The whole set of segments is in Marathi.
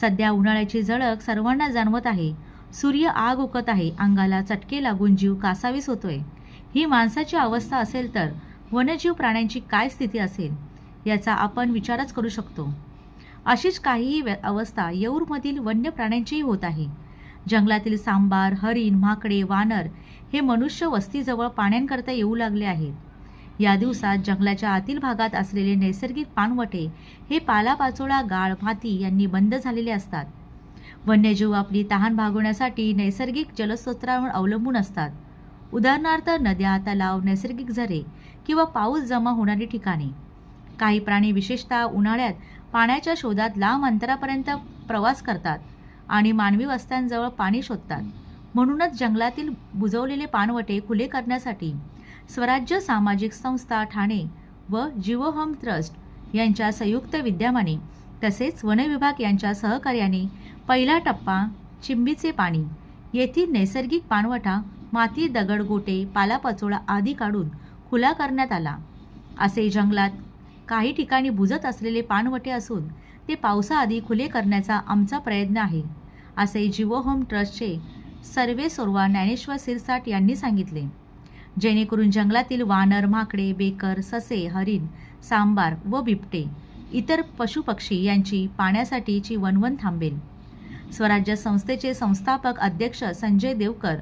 सध्या उन्हाळ्याची झळक सर्वांना जाणवत आहे. सूर्य आग ओकत आहे. अंगाला चटके लागून जीव कासावीस होतोय. ही माणसाची अवस्था असेल तर वन्यजीव प्राण्यांची काय स्थिती असेल याचा आपण विचारच करू शकतो. अशीच काहीही व्य- अवस्था येऊरमधील वन्य प्राण्यांचीही होत आहे. जंगलातील सांबार हरिण माकडे वानर हे मनुष्य वस्तीजवळ पाण्यांकरता येऊ लागले आहेत. या दिवसात जंगलाच्या आतील भागात असलेले नैसर्गिक पानवटे हे पालापाचोळा गाळ माती यांनी बंद झालेले असतात. वन्यजीव आपली तहान भागवण्यासाठी नैसर्गिक जलस्रोतांवर अवलंबून असतात. उदाहरणार्थ नद्या तलाव नैसर्गिक झरे किंवा पाऊस जमा होणारी ठिकाणे. काही प्राणी विशेषतः उन्हाळ्यात पाण्याच्या शोधात लांब अंतरापर्यंत प्रवास करतात आणि मानवी वस्त्यांजवळ पाणी शोधतात. म्हणूनच जंगलातील बुजवलेले पाणवटे खुले करण्यासाठी स्वराज्य सामाजिक संस्था ठाणे व जीवोहम ट्रस्ट यांच्या संयुक्त विद्यमाने तसेच वनविभाग यांच्या सहकार्याने पहिला टप्पा चिंबीचे पाणी येथील नैसर्गिक पाणवठा माती दगड गोटे पालापाचोळा आदी काढून खुला करण्यात आला. असे जंगलात काही ठिकाणी बुजत असलेले पाणवटे असून ते पावसाआधी खुले करण्याचा आमचा प्रयत्न आहे असे जीवोहोम ट्रस्टचे सर्वे सोरवा ज्ञानेश्वर सिरसाट यांनी सांगितले. जेणेकरून जंगलातील वानर माकडे बेकर ससे हरिण सांबार व बिबटे इतर पशुपक्षी यांची पाण्यासाठीची वनवन थांबेल. स्वराज्य संस्थेचे संस्थापक अध्यक्ष संजय देवकर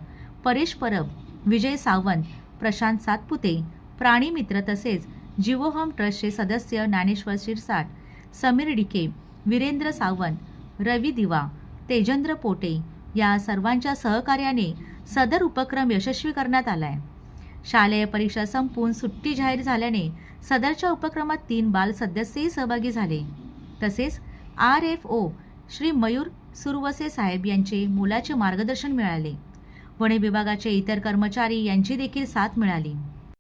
परेश परब विजय सावंत प्रशांत सातपुते प्राणीमित्र तसेच जीवोहम ट्रस्टचे सदस्य ज्ञानेश्वर शिरसाट समीर डिके वीरेंद्र सावंत रवी दिवा तेजेंद्र पोटे या सर्वांच्या सहकार्याने सदर उपक्रम यशस्वी करण्यात आला आहे शालेय परीक्षा संपून सुट्टी जाहीर झाल्याने सदरच्या उपक्रमात तीन बाल सदस्यही सहभागी झाले. तसेच R F O Shri Mayur Suravase साहेब यांचे मोलाचे मार्गदर्शन मिळाले. वने विभागाचे इतर कर्मचारी यांची देखील साथ मिळाली.